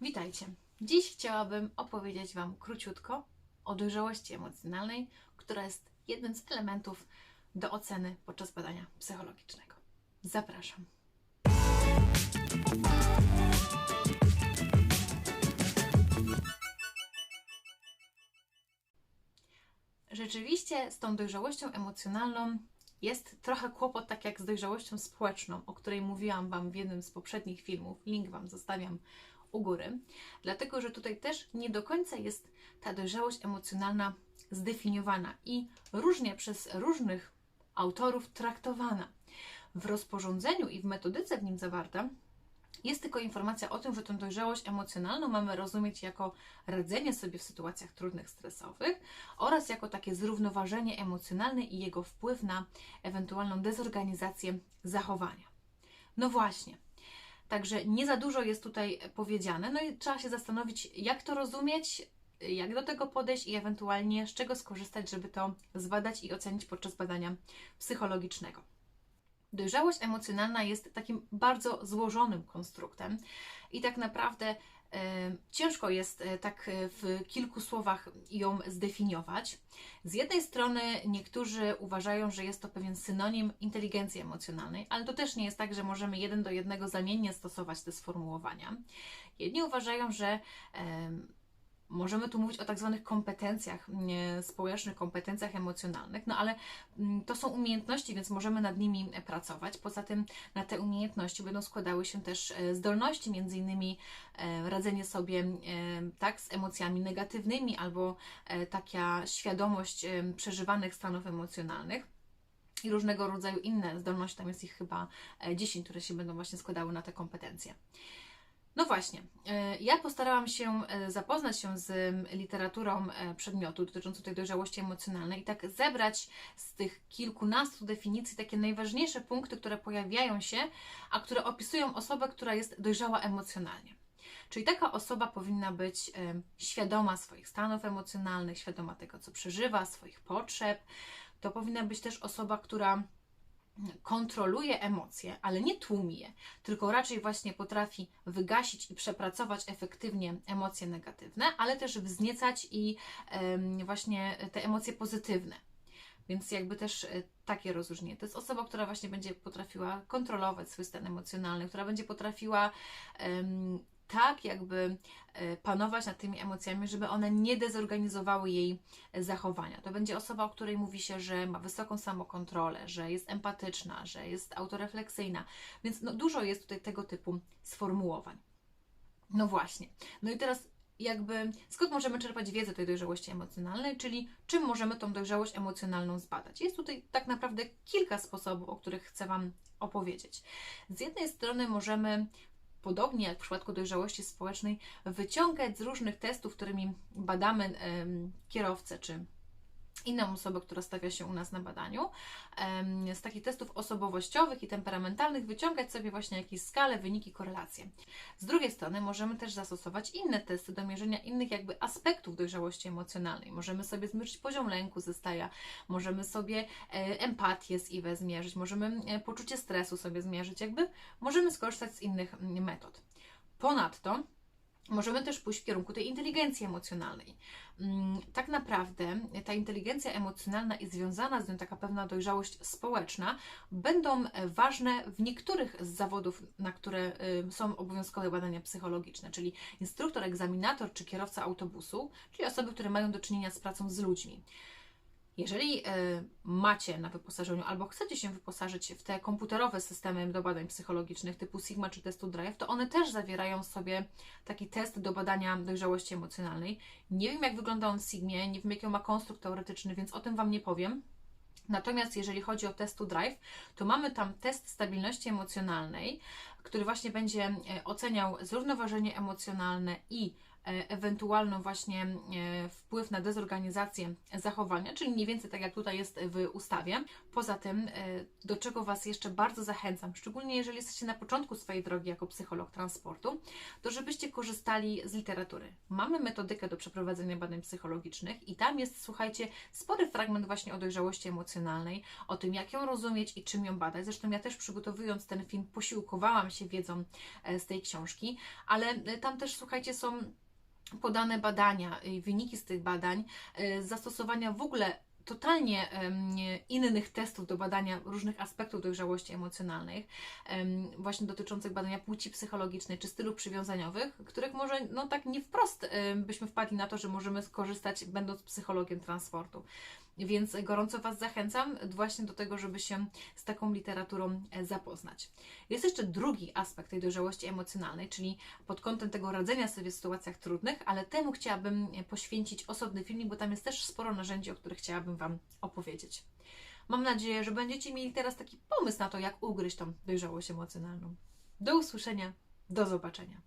Witajcie. Dziś chciałabym opowiedzieć Wam króciutko o dojrzałości emocjonalnej, która jest jednym z elementów do oceny podczas badania psychologicznego. Zapraszam. Rzeczywiście z tą dojrzałością emocjonalną jest trochę kłopot, tak jak z dojrzałością społeczną, o której mówiłam Wam w jednym z poprzednich filmów. Link Wam zostawiam u góry, dlatego że tutaj też nie do końca jest ta dojrzałość emocjonalna zdefiniowana i różnie przez różnych autorów traktowana. W rozporządzeniu i w metodyce w nim zawarta jest tylko informacja o tym, że tę dojrzałość emocjonalną mamy rozumieć jako radzenie sobie w sytuacjach trudnych, stresowych oraz jako takie zrównoważenie emocjonalne i jego wpływ na ewentualną dezorganizację zachowania. No właśnie. Także nie za dużo jest tutaj powiedziane, no i trzeba się zastanowić, jak to rozumieć, jak do tego podejść i ewentualnie z czego skorzystać, żeby to zbadać i ocenić podczas badania psychologicznego. Dojrzałość emocjonalna jest takim bardzo złożonym konstruktem i tak naprawdę ciężko jest e, tak e, w kilku słowach ją zdefiniować. Z jednej strony niektórzy uważają, że jest to pewien synonim inteligencji emocjonalnej, ale to też nie jest tak, że możemy jeden do jednego zamiennie stosować te sformułowania. Jedni uważają, że Możemy tu mówić o tak zwanych kompetencjach społecznych, kompetencjach emocjonalnych, no ale mm, to są umiejętności, więc możemy nad nimi pracować. Poza tym na te umiejętności będą składały się też e, zdolności, między innymi e, radzenie sobie e, tak z emocjami negatywnymi albo taka świadomość przeżywanych stanów emocjonalnych i różnego rodzaju inne zdolności, tam jest ich chyba 10, które się będą właśnie składały na te kompetencje. No właśnie, e, ja postarałam się e, zapoznać się z literaturą e, przedmiotu dotyczącą tej dojrzałości emocjonalnej i tak zebrać z tych kilkunastu definicji takie najważniejsze punkty, które pojawiają się, a które opisują osobę, która jest dojrzała emocjonalnie. Czyli taka osoba powinna być świadoma swoich stanów emocjonalnych, świadoma tego, co przeżywa, swoich potrzeb. To powinna być też osoba, która kontroluje emocje, ale nie tłumi je, tylko raczej właśnie potrafi wygasić i przepracować efektywnie emocje negatywne, ale też wzniecać i właśnie te emocje pozytywne. Więc jakby też e, takie rozróżnienie. To jest osoba, która właśnie będzie potrafiła kontrolować swój stan emocjonalny, która będzie potrafiła tak jakby e, panować nad tymi emocjami, żeby one nie dezorganizowały jej e, zachowania. To będzie osoba, o której mówi się, że ma wysoką samokontrolę, że jest empatyczna, że jest autorefleksyjna, więc no, dużo jest tutaj tego typu sformułowań. No właśnie. No i teraz jakby skąd możemy czerpać wiedzę tej dojrzałości emocjonalnej, czyli czym możemy tą dojrzałość emocjonalną zbadać. Jest tutaj tak naprawdę kilka sposobów, o których chcę Wam opowiedzieć. Z jednej strony możemy podobnie jak w przypadku dojrzałości społecznej, wyciągać z różnych testów, którymi badamy kierowcę czy inną osobę, która stawia się u nas na badaniu, z takich testów osobowościowych i temperamentalnych wyciągać sobie właśnie jakieś skale, wyniki, korelacje. Z drugiej strony możemy też zastosować inne testy do mierzenia innych jakby aspektów dojrzałości emocjonalnej. Możemy sobie zmierzyć poziom lęku ze staja, możemy sobie e, empatię z IWE zmierzyć, możemy e, poczucie stresu sobie zmierzyć, jakby możemy skorzystać z innych metod. Ponadto Możemy też pójść w kierunku tej inteligencji emocjonalnej. Mm, tak naprawdę ta inteligencja emocjonalna i związana z nią taka pewna dojrzałość społeczna będą ważne w niektórych z zawodów, na które y, są obowiązkowe badania psychologiczne, czyli instruktor, egzaminator czy kierowca autobusu, czyli osoby, które mają do czynienia z pracą z ludźmi. Jeżeli e, macie na wyposażeniu albo chcecie się wyposażyć w te komputerowe systemy do badań psychologicznych typu Sigma czy testu Drive, to one też zawierają w sobie taki test do badania dojrzałości emocjonalnej. Nie wiem, jak wygląda on w Sigmie, nie wiem, jaki on ma konstrukt teoretyczny, więc o tym Wam nie powiem. Natomiast jeżeli chodzi o testu Drive, to mamy tam test stabilności emocjonalnej, który właśnie będzie e, oceniał zrównoważenie emocjonalne i ewentualną właśnie e, wpływ na dezorganizację zachowania, czyli mniej więcej tak jak tutaj jest w ustawie. Poza tym, e, do czego Was jeszcze bardzo zachęcam, szczególnie jeżeli jesteście na początku swojej drogi jako psycholog transportu, to żebyście korzystali z literatury. Mamy metodykę do przeprowadzenia badań psychologicznych i tam jest, słuchajcie, spory fragment właśnie o dojrzałości emocjonalnej, o tym, jak ją rozumieć i czym ją badać. Zresztą ja też przygotowując ten film posiłkowałam się wiedzą e, z tej książki, ale e, tam też, słuchajcie, są podane badania, i wyniki z tych badań, e, zastosowania w ogóle totalnie innych testów do badania różnych aspektów dojrzałości emocjonalnych, em, właśnie dotyczących badania płci psychologicznej czy stylów przywiązaniowych, których może no tak nie wprost byśmy wpadli na to, że możemy skorzystać będąc psychologiem transportu. Więc gorąco Was zachęcam właśnie do tego, żeby się z taką literaturą e, zapoznać. Jest jeszcze drugi aspekt tej dojrzałości emocjonalnej, czyli pod kątem tego radzenia sobie w sytuacjach trudnych, ale temu chciałabym e, poświęcić osobny filmik, bo tam jest też sporo narzędzi, o których chciałabym Wam opowiedzieć. Mam nadzieję, że będziecie mieli teraz taki pomysł na to, jak ugryźć tą dojrzałość emocjonalną. Do usłyszenia, do zobaczenia.